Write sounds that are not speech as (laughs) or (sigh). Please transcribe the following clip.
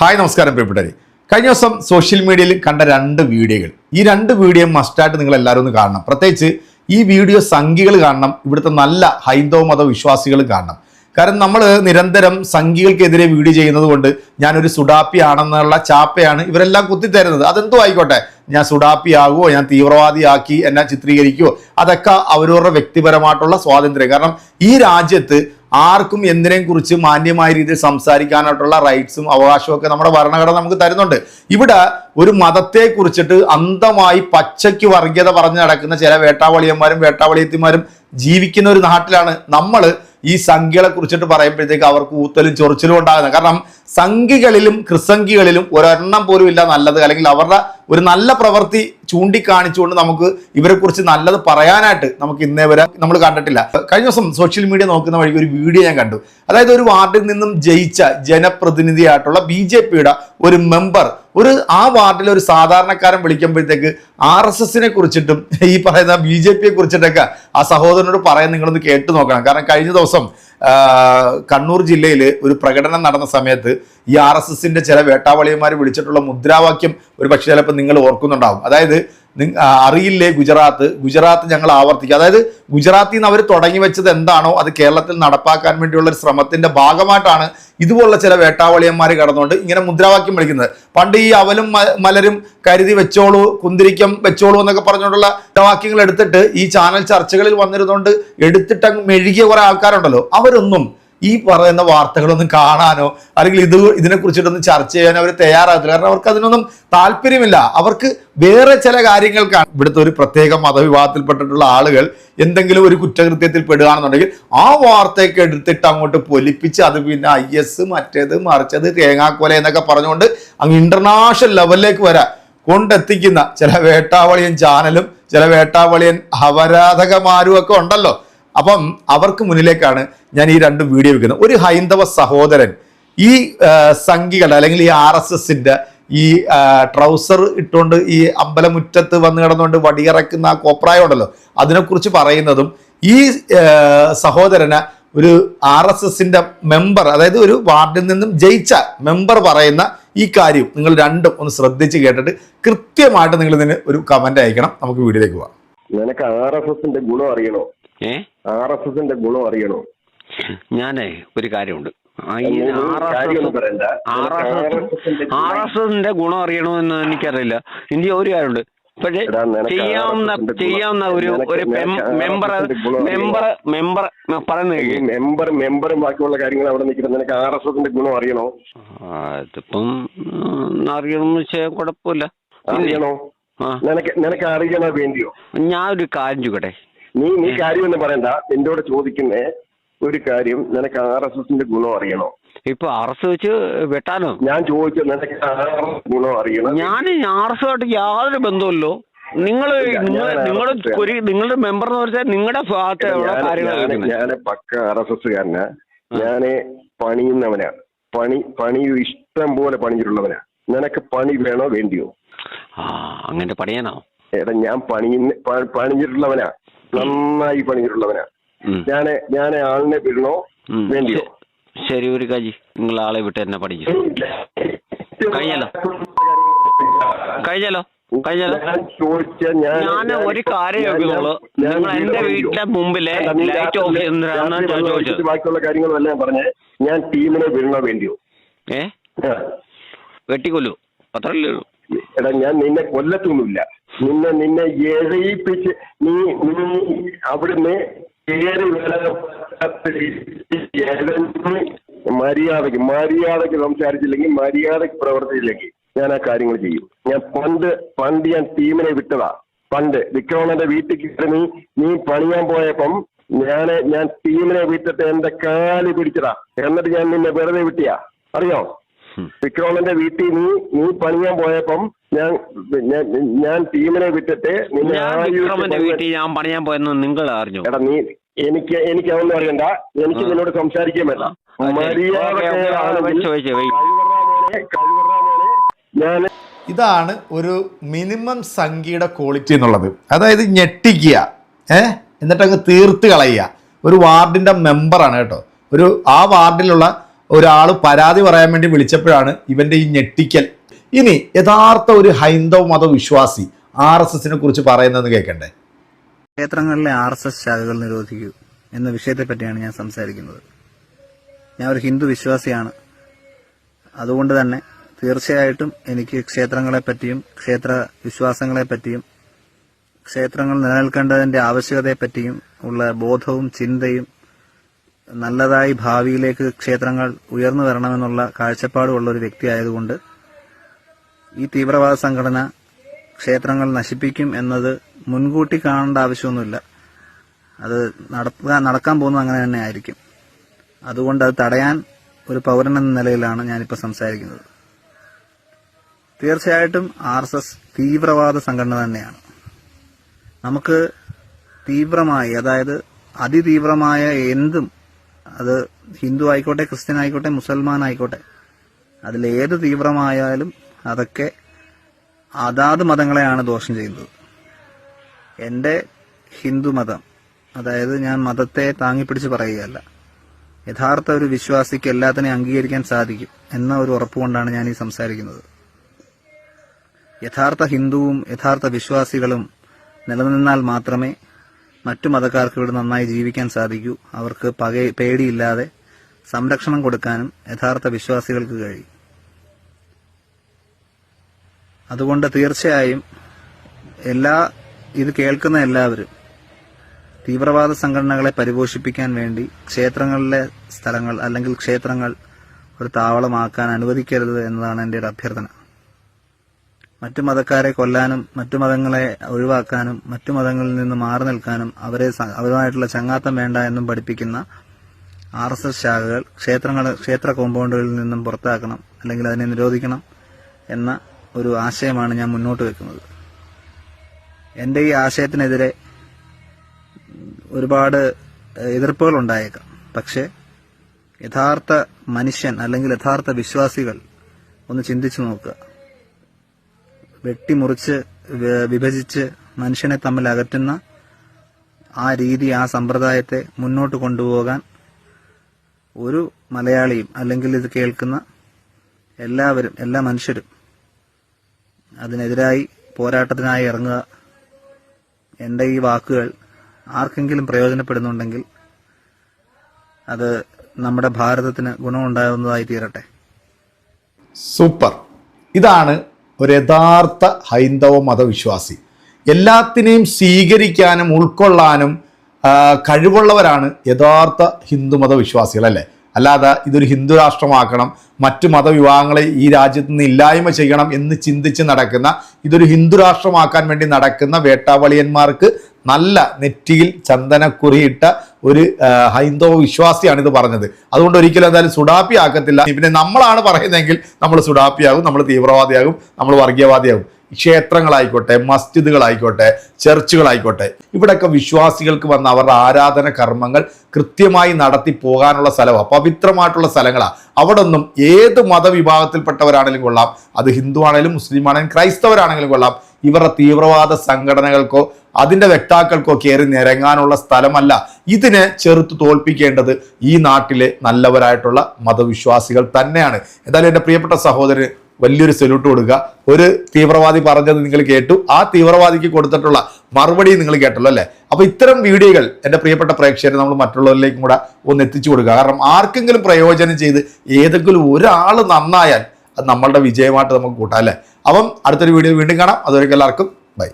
Hi നമസ്കാരം പ്രിയപ്പെട്ടവരെ. കഴിഞ്ഞ ദിവസം സോഷ്യൽ മീഡിയയിൽ കണ്ട രണ്ട് വീഡിയോകൾ. ഈ രണ്ട് വീഡിയോ മസ്റ്റായിട്ട് നിങ്ങൾ എല്ലാവരും ഒന്ന് കാണണം. പ്രത്യേകിച്ച് ഈ വീഡിയോ സംഘികൾ കാണണം ഇവിടുത്തെ നല്ല ഹൈന്ദവ മത വിശ്വാസികൾ കാണണം. കാരണം നമ്മൾ നിരന്തരം സംഘികൾക്കെതിരെ വീഡിയോ ചെയ്യുന്നത് കൊണ്ട് ഞാനൊരു സുഡാപ്പി ആണെന്നുള്ള ചാപ്പയാണ് ഇവരെല്ലാം കുത്തിത്തരുന്നത്. അതെന്തോ ആയിക്കോട്ടെ. ഞാൻ സുഡാപ്പി ആകുമോ ഞാൻ തീവ്രവാദിയാക്കി എന്നെ ചിത്രീകരിക്കുമോ അതൊക്കെ അവരവരുടെ വ്യക്തിപരമായിട്ടുള്ള സ്വാതന്ത്ര്യം. കാരണം ഈ രാജ്യത്ത് ആർക്കും എന്തിനേയും കുറിച്ച് മാന്യമായ രീതിയിൽ സംസാരിക്കാനായിട്ടുള്ള റൈറ്റ്സും അവകാശവും ഒക്കെ നമ്മുടെ ഭരണഘടന നമുക്ക് തരുന്നുണ്ട്. ഇവിടെ ഒരു മതത്തെ കുറിച്ചിട്ട് അന്ധമായി പച്ചയ്ക്ക് വർഗീയത പറഞ്ഞു നടക്കുന്ന ചില വേട്ടാവളിയന്മാരും വേട്ടാവളിയത്തിമാരും ജീവിക്കുന്ന ഒരു നാട്ടിലാണ്. നമ്മൾ ഈ സംഖ്യകളെ കുറിച്ചിട്ട് പറയുമ്പോഴത്തേക്ക് അവർക്ക് ഊത്തലും ചൊറിച്ചിലും ഉണ്ടാകുന്നത് കാരണം സംഖ്യകളിലും ക്രിസംഖികളിലും ഒരെണ്ണം പോലും ഇല്ല നല്ലത്. അല്ലെങ്കിൽ അവരുടെ ഒരു നല്ല പ്രവൃത്തി ചൂണ്ടിക്കാണിച്ചുകൊണ്ട് നമുക്ക് ഇവരെക്കുറിച്ച് നല്ലത് പറയാനായിട്ട് നമുക്ക് ഇന്നേ വരെ നമ്മൾ കണ്ടിട്ടില്ല. കഴിഞ്ഞ ദിവസം സോഷ്യൽ മീഡിയ നോക്കുന്ന വഴി ഒരു വീഡിയോ ഞാൻ കണ്ടു. അതായത് ഒരു വാർഡിൽ നിന്നും ജയിച്ച ജനപ്രതിനിധിയായിട്ടുള്ള ബി ജെ പിയുടെ ഒരു മെമ്പർ ഒരു ആ വാർഡിലെ ഒരു സാധാരണക്കാരൻ വിളിക്കുമ്പോഴത്തേക്ക് ആർ എസ് എസിനെ കുറിച്ചിട്ടും ഈ പറയുന്ന ബി ജെ പിയെ കുറിച്ചിട്ടൊക്കെ ആ സഹോദരനോട് പറയാൻ നിങ്ങളൊന്ന് കേട്ടു നോക്കണം. കാരണം കഴിഞ്ഞ ദിവസം ആ, കണ്ണൂർ ജില്ലയിൽ ഒരു പ്രകടനം നടന്ന സമയത്ത് ഈ ആർ എസ് എസിന്റെ ചില വേട്ടാവളിയന്മാർ വിളിച്ചിട്ടുള്ള മുദ്രാവാക്യം ഒരു പക്ഷേ ചിലപ്പോൾ നിങ്ങൾ ഓർക്കുന്നുണ്ടാവും. അതായത് അറിയില്ലേ ഗുജറാത്ത്? ഗുജറാത്ത് ഞങ്ങൾ ആവർത്തിക്കുക അതായത് ഗുജറാത്തിൽ നിന്ന് അവർ തുടങ്ങി വെച്ചത് എന്താണോ അത് കേരളത്തിൽ നടപ്പാക്കാൻ വേണ്ടിയുള്ള ഒരു ശ്രമത്തിന്റെ ഭാഗമായിട്ടാണ് ഇതുപോലുള്ള ചില വേട്ടാവളിയന്മാർ കടന്നുകൊണ്ട് ഇങ്ങനെ മുദ്രാവാക്യം വിളിക്കുന്നത്. പണ്ട് ഈ അവലും മലരും കരുതി വെച്ചോളൂ കുന്തിരിക്കം വെച്ചോളൂ എന്നൊക്കെ പറഞ്ഞുകൊണ്ടുള്ള മുദ്രാവാക്യങ്ങൾ എടുത്തിട്ട് ഈ ചാനൽ ചർച്ചകളിൽ വന്നിരുന്നുകൊണ്ട് എടുത്തിട്ട് അങ്ങ് മെഴുകിയ കുറെ ആൾക്കാരുണ്ടല്ലോ. അവരൊന്നും ഈ പറയുന്ന വാർത്തകളൊന്നും കാണാനോ അല്ലെങ്കിൽ ഇത് ഇതിനെ കുറിച്ചിട്ടൊന്നും ചർച്ച ചെയ്യാനോ അവർ തയ്യാറാകത്തില്ല. കാരണം അവർക്ക് അതിനൊന്നും താല്പര്യമില്ല. അവർക്ക് വേറെ ചില കാര്യങ്ങൾക്കാണ് ഇവിടുത്തെ ഒരു പ്രത്യേക മതവിഭാഗത്തിൽപ്പെട്ടിട്ടുള്ള ആളുകൾ എന്തെങ്കിലും ഒരു കുറ്റകൃത്യത്തിൽ പെടുകയാണെന്നുണ്ടെങ്കിൽ ആ വാർത്തയൊക്കെ എടുത്തിട്ട് അങ്ങോട്ട് പൊലിപ്പിച്ച് അത് പിന്നെ ഐ എസ് മറ്റേത് മറിച്ചത് തേങ്ങാക്കൊല എന്നൊക്കെ പറഞ്ഞുകൊണ്ട് അങ്ങ് ഇന്റർനാഷണൽ ലെവലിലേക്ക് വരാം. കൊണ്ടെത്തിക്കുന്ന ചില വേട്ടാവളിയൻ ചാനലും ചില വേട്ടാവളിയൻ അപരാധകമാരും ഒക്കെ ഉണ്ടല്ലോ. അപ്പം അവർക്ക് മുന്നിലേക്കാണ് ഞാൻ ഈ രണ്ട് വീഡിയോ വെക്കുന്നത്. ഒരു ഹൈന്ദവ സഹോദരൻ ഈ സംഘികളുടെ അല്ലെങ്കിൽ ഈ ആർ എസ് എസിന്റെ ഈ ട്രൗസർ ഇട്ടുകൊണ്ട് ഈ അമ്പലമുറ്റത്ത് വന്ന് കിടന്നുകൊണ്ട് വടിയിറക്കുന്ന ആ കോപ്രായം ഉണ്ടല്ലോ അതിനെക്കുറിച്ച് പറയുന്നതും ഈ സഹോദരന് ഒരു ആർ എസ് എസിന്റെ മെമ്പർ അതായത് ഒരു വാർഡിൽ നിന്നും ജയിച്ച മെമ്പർ പറയുന്ന ഈ കാര്യം നിങ്ങൾ രണ്ടും ഒന്ന് ശ്രദ്ധിച്ച് കേട്ടിട്ട് കൃത്യമായിട്ട് നിങ്ങൾ ഇതിന് ഒരു കമന്റ് അയക്കണം. നമുക്ക് വീഡിയോയിലേക്ക് പോവാം. നിനക്ക് ആർ എസ് എസിന്റെ ഗുണം അറിയണോ? ആർ എസ് എസിന്റെ ഗുണം അറിയണോ? ഞാനേ ഒരു കാര്യമുണ്ട്. ആർ എസ് എസിന്റെ ഗുണം അറിയണമെന്ന് എനിക്കറിയില്ല. ഇനി ഒരു കാര്യമുണ്ട്. പക്ഷേ ചെയ്യാവുന്ന ചെയ്യാവുന്ന ഒരു ഒരു മെമ്പർ മെമ്പർ മെമ്പർ പറയുന്ന മെമ്പർ മെമ്പറും ബാക്കിയുള്ള കാര്യങ്ങൾ അവിടെ നിൽക്കുന്നത് നിനക്ക് ആർ എസ് എസിന്റെ ഗുണം അറിയണോ അതിപ്പം അറിയണമെന്ന് വെച്ചാൽ കുഴപ്പമില്ല. അറിയണോ? നിനക്ക് നിനക്ക് അറിയണോ വേണ്ടിയോ? ഞാൻ ഒരു കാര്യം ചോദിക്കട്ടെ? നീ നീ കാര്യമൊന്നും പറയണ്ട. നിന്നോട് ചോദിക്കുന്നേ ഒരു കാര്യം നിനക്ക് ആർ എസ് എസിന്റെ ഗുണം അറിയണോ? ഇപ്പൊ ആർ എസ് വെച്ച് വെട്ടാനോ? ഞാൻ ചോദിച്ചു നിനക്ക് ആർ എസ് ഗുണം അറിയണം? ഞാൻ ആർ എസ് ആയിട്ട് യാതൊരു ബന്ധമല്ലോ നിങ്ങൾ നിങ്ങളുടെ ഒരു നിങ്ങളുടെ മെമ്പർ എന്ന് വെച്ചാൽ നിങ്ങളുടെ ഭാഗത്ത് ഞാൻ പക്ക ആർ എസ് എസ് കാരനാ ഞാൻ പണിയുന്നവനാ. പണി പണി ഇഷ്ടം പോലെ പണിയിട്ടുള്ളവനാ നിനക്ക് പണി വേണോ വേണ്ടിയോ? അങ്ങനെ പണിയാനോ? എടാ ഞാൻ പണിയുന്ന പണിഞ്ഞിട്ടുള്ളവനാ. നന്നായി പണിയിട്ടുള്ളവനാണ് ഞാൻ ഞാൻ ആളിനെ വിടണോ? വേണ്ടിയോ? ശരി ഒരു കാജി നിങ്ങൾ ആളെ വിട്ട് എന്നെ പഠിച്ചു കഴിഞ്ഞല്ലോ. കഴിഞ്ഞല്ലോ. കഴിഞ്ഞല്ലോ. ഞാൻ ഒരു കാര്യം ചോദിക്കുന്നുള്ളൂ നിങ്ങൾ എന്റെ വീട്ടിലെ മുമ്പിലെ ലൈറ്റ് ഓഫ് ചെയ്യുന്നതാണ് ഞാൻ ചോദിച്ചത്. ബാക്കിയുള്ള കാര്യങ്ങളെല്ലാം ഞാൻ പറഞ്ഞേ ഞാൻ ടീമിനെ വിടണോ വേണ്ടിയോ? ഏ. വെട്ടിക്കൊല്ലു. അത്രല്ലേ ഉള്ളൂ. എടാ ഞാൻ നിന്നെ കൊല്ലത്തൊന്നുമില്ല. നിന്നെ നിന്നെ എഴയിപ്പിച്ച് നീ നീ അവിടുന്ന് (laughs) മര്യാദയ്ക്ക് മര്യാദയ്ക്ക് സംസാരിച്ചില്ലെങ്കിൽ മര്യാദയ്ക്ക് പ്രവർത്തിച്ചില്ലെങ്കിൽ ഞാൻ ആ കാര്യങ്ങൾ ചെയ്യും. ഞാൻ പണ്ട് പണ്ട് ഞാൻ ടീമിനെ വിട്ടതാ. പണ്ട് വിക്രമണന്റെ വീട്ടിൽ കയറി നീ നീ പണിയാൻ പോയപ്പം ഞാൻ ഞാൻ ടീമിനെ വിട്ടിട്ട് എന്റെ കാൽ പിടിച്ചതാ. എന്നിട്ട് ഞാൻ നിന്നെ വെറുതെ വിട്ടിയാ. അറിയോ? വിക്രമന്റെ വീട്ടിൽ നീ നീ പണിയാൻ പോയപ്പം ഞാൻ ഞാൻ ഞാൻ ടീമിനെ വിട്ടിട്ട് വിക്രമന്റെ വീട്ടിൽ ഞാൻ പണിയാൻ പോയെന്ന് നിങ്ങൾ അറിഞ്ഞു? എടാ നീ എനിക്ക് എനിക്ക് അതൊന്നും അറിയണ്ട. എനിക്ക്. നിന്നോട് സംസാരിക്കാൻ വേണ്ട. ഞാൻ ഇതാണ് ഒരു മിനിമം സംഖ്യയുടെ ക്വാളിറ്റി എന്നുള്ളത്. അതായത് ഞെട്ടിക്കുക ഏഹ് എന്നിട്ട് അങ്ങ് തീർത്ത് കളയുക. ഒരു വാർഡിന്റെ മെമ്പറാണ് കേട്ടോ. ഒരു ആ വാർഡിലുള്ള ഒരാൾ പരാതി പറയാൻ വേണ്ടി വിളിച്ചപ്പോഴാണ് ഇവന്റെ ഈ ഞെട്ടിക്കൽ. ഇനി യഥാർത്ഥ ഒരു ഹൈന്ദവ മതവിശ്വാസി ആർ എസ് എസിനെ കുറിച്ച് പറയുന്നത് കേൾക്കണ്ടേ? ക്ഷേത്രങ്ങളിലെ ആർ എസ് എസ് ശാഖകൾ നിരോധിക്കൂ എന്ന വിഷയത്തെ പറ്റിയാണ് ഞാൻ സംസാരിക്കുന്നത്. ഞാൻ ഒരു ഹിന്ദു വിശ്വാസിയാണ്. അതുകൊണ്ട് തന്നെ തീർച്ചയായിട്ടും എനിക്ക് ക്ഷേത്രങ്ങളെ പറ്റിയും ക്ഷേത്ര വിശ്വാസങ്ങളെ പറ്റിയും ക്ഷേത്രങ്ങൾ നിലനിൽക്കേണ്ടതിന്റെ ആവശ്യകതയെ പറ്റിയും ഉള്ള ബോധവും ചിന്തയും നല്ലതായി ഭാവിയിലേക്ക് ക്ഷേത്രങ്ങൾ ഉയർന്നു വരണമെന്നുള്ള കാഴ്ചപ്പാടുള്ള ഒരു വ്യക്തി ആയതുകൊണ്ട് ഈ തീവ്രവാദ സംഘടന ക്ഷേത്രങ്ങൾ നശിപ്പിക്കും എന്നത് മുൻകൂട്ടി കാണേണ്ട ആവശ്യമൊന്നുമില്ല. അത് നടക്കാൻ നടക്കാൻ പോകുന്നത് അങ്ങനെ തന്നെ ആയിരിക്കും. അതുകൊണ്ട് അത് തടയാൻ ഒരു പൗരൻ എന്ന നിലയിലാണ് ഞാനിപ്പോൾ സംസാരിക്കുന്നത്. തീർച്ചയായിട്ടും ആർ എസ് എസ് തീവ്രവാദ സംഘടന തന്നെയാണ്. നമുക്ക് തീവ്രമായി അതായത് അതിതീവ്രമായ എന്തും അത് ഹിന്ദു ആയിക്കോട്ടെ ക്രിസ്ത്യൻ ആയിക്കോട്ടെ മുസൽമാൻ ആയിക്കോട്ടെ അതിലേത് തീവ്രമായാലും അതൊക്കെ അതാത് മതങ്ങളെയാണ് ദോഷം ചെയ്യുന്നത്. എന്റെ ഹിന്ദു മതം അതായത് ഞാൻ മതത്തെ താങ്ങിപ്പിടിച്ച് പറയുകയല്ല യഥാർത്ഥ ഒരു വിശ്വാസിക്ക് എല്ലാത്തിനെയും അംഗീകരിക്കാൻ സാധിക്കും എന്ന ഒരു ഉറപ്പുകൊണ്ടാണ് ഞാൻ ഈ സംസാരിക്കുന്നത്. യഥാർത്ഥ ഹിന്ദുവും യഥാർത്ഥ വിശ്വാസികളും നിലനിന്നാൽ മാത്രമേ മറ്റു മതക്കാർക്ക് ഇവിടെ നന്നായി ജീവിക്കാൻ സാധിക്കൂ. അവർക്ക് പക പേടിയില്ലാതെ സംരക്ഷണം കൊടുക്കാനും യഥാർത്ഥ വിശ്വാസികൾക്ക് കഴിയും. അതുകൊണ്ട് തീർച്ചയായും എല്ലാ ഇത് കേൾക്കുന്ന എല്ലാവരും തീവ്രവാദ സംഘടനകളെ പരിപോഷിപ്പിക്കാൻ വേണ്ടി ക്ഷേത്രങ്ങളിലെ സ്ഥലങ്ങൾ അല്ലെങ്കിൽ ക്ഷേത്രങ്ങൾ ഒരു താവളമാക്കാൻ അനുവദിക്കരുത് എന്നതാണ് എന്റെ ഒരു അഭ്യർത്ഥന. മറ്റു മതക്കാരെ കൊല്ലാനും മറ്റു മതങ്ങളെ ഒഴിവാക്കാനും മറ്റു മതങ്ങളിൽ നിന്ന് മാറി നിൽക്കാനും അവരെ അവരുമായിട്ടുള്ള ചങ്ങാത്തം വേണ്ട എന്നും പഠിപ്പിക്കുന്ന ആർ എസ് എസ് ശാഖകൾ ക്ഷേത്രങ്ങൾ ക്ഷേത്ര കോമ്പൗണ്ടുകളിൽ നിന്നും പുറത്താക്കണം അല്ലെങ്കിൽ അതിനെ നിരോധിക്കണം എന്ന ഒരു ആശയമാണ് ഞാൻ മുന്നോട്ട് വെക്കുന്നത്. എന്റെ ഈ ആശയത്തിനെതിരെ ഒരുപാട് എതിർപ്പുകൾ ഉണ്ടായേക്കാം പക്ഷേ യഥാർത്ഥ മനുഷ്യൻ അല്ലെങ്കിൽ യഥാർത്ഥ വിശ്വാസികൾ ഒന്ന് ചിന്തിച്ചു നോക്കുക. വെട്ടിമുറിച്ച് വിഭജിച്ച് മനുഷ്യനെ തമ്മിൽ അകറ്റുന്ന ആ രീതി ആ സമ്പ്രദായത്തെ മുന്നോട്ട് കൊണ്ടുപോകാൻ ഒരു മലയാളിയും അല്ലെങ്കിൽ ഇത് കേൾക്കുന്ന എല്ലാവരും എല്ലാ മനുഷ്യരും അതിനെതിരായി പോരാട്ടത്തിനായി ഇറങ്ങുക എന്റെ ഈ വാക്കുകൾ ആർക്കെങ്കിലും പ്രയോജനപ്പെടുന്നുണ്ടെങ്കിൽ അത് നമ്മുടെ ഭാരതത്തിന് ഗുണമുണ്ടാകുന്നതായി തീരട്ടെ. സൂപ്പർ. ഇതാണ് ഒരു യഥാർത്ഥ ഹൈന്ദവ മതവിശ്വാസി. എല്ലാത്തിനെയും സ്വീകരിക്കാനും ഉൾക്കൊള്ളാനും കഴിവുള്ളവരാണ് യഥാർത്ഥ ഹിന്ദു മതവിശ്വാസികൾ അല്ലേ അല്ലാതെ ഇതൊരു ഹിന്ദു രാഷ്ട്രമാക്കണം മറ്റു മതവിഭാഗങ്ങളെ ഈ രാജ്യത്ത് നിന്ന് ഇല്ലായ്മ ചെയ്യണം എന്ന് ചിന്തിച്ച് നടക്കുന്ന ഇതൊരു ഹിന്ദു രാഷ്ട്രമാക്കാൻ വേണ്ടി നടക്കുന്ന വേട്ടാവളിയന്മാർക്ക് നല്ല നെറ്റിയിൽ ചന്ദനക്കുറിയിട്ട ഒരു ഹൈന്ദവ വിശ്വാസിയാണ് ഇത് പറഞ്ഞത്. അതുകൊണ്ട് ഒരിക്കലും എന്തായാലും സുഡാപ്പി ആക്കത്തില്ല പിന്നെ നമ്മളാണ് പറയുന്നതെങ്കിൽ നമ്മൾ സുഡാപ്പിയാകും നമ്മൾ തീവ്രവാദിയാകും നമ്മൾ വർഗീയവാദിയാകും. ക്ഷേത്രങ്ങളായിക്കോട്ടെ മസ്ജിദുകളായിക്കോട്ടെ ചർച്ചുകളായിക്കോട്ടെ ഇവിടെയൊക്കെ വിശ്വാസികൾക്ക് വന്ന അവരുടെ ആരാധന കർമ്മങ്ങൾ കൃത്യമായി നടത്തി പോകാനുള്ള സ്ഥലമാണ് പവിത്രമായിട്ടുള്ള സ്ഥലങ്ങളാണ് അവിടെ ഒന്നും ഏത് മതവിഭാഗത്തിൽപ്പെട്ടവരാണെങ്കിലും കൊള്ളാം അത് ഹിന്ദു ആണെങ്കിലും മുസ്ലിം ആണെങ്കിലും ക്രൈസ്തവരാണെങ്കിലും കൊള്ളാം. ഇവരുടെ തീവ്രവാദ സംഘടനകൾക്കോ അതിന്റെ വ്യക്താക്കൾക്കോ കയറി നിരങ്ങാനുള്ള സ്ഥലമല്ല. ഇതിനെ ചെറുത്ത് തോൽപ്പിക്കേണ്ടത് ഈ നാട്ടിലെ നല്ലവരായിട്ടുള്ള മതവിശ്വാസികൾ തന്നെയാണ്. എന്തായാലും എന്റെ പ്രിയപ്പെട്ട സഹോദരന് വലിയൊരു സല്യൂട്ട് കൊടുക്കുക. ഒരു തീവ്രവാദി പറഞ്ഞത് നിങ്ങൾ കേട്ടു. ആ തീവ്രവാദിക്ക് കൊടുത്തിട്ടുള്ള മറുപടി നിങ്ങൾ കേട്ടല്ലോ അല്ലേ? അപ്പോൾ ഇത്തരം വീഡിയോകൾ എന്റെ പ്രിയപ്പെട്ട പ്രേക്ഷകരെ നമ്മൾ മറ്റുള്ളവരിലേക്കും കൂടെ ഒന്ന് എത്തിച്ചു കൊടുക്കുക. കാരണം ആർക്കെങ്കിലും പ്രയോജനം ചെയ്ത് ഏതെങ്കിലും ഒരാൾ നന്നായാൽ അത് നമ്മളുടെ വിജയമായിട്ട് നമുക്ക് കൂട്ടാം അല്ലേ? അപ്പം അടുത്തൊരു വീഡിയോ വീണ്ടും കാണാം. അതുവരെ എല്ലാവർക്കും ബൈ.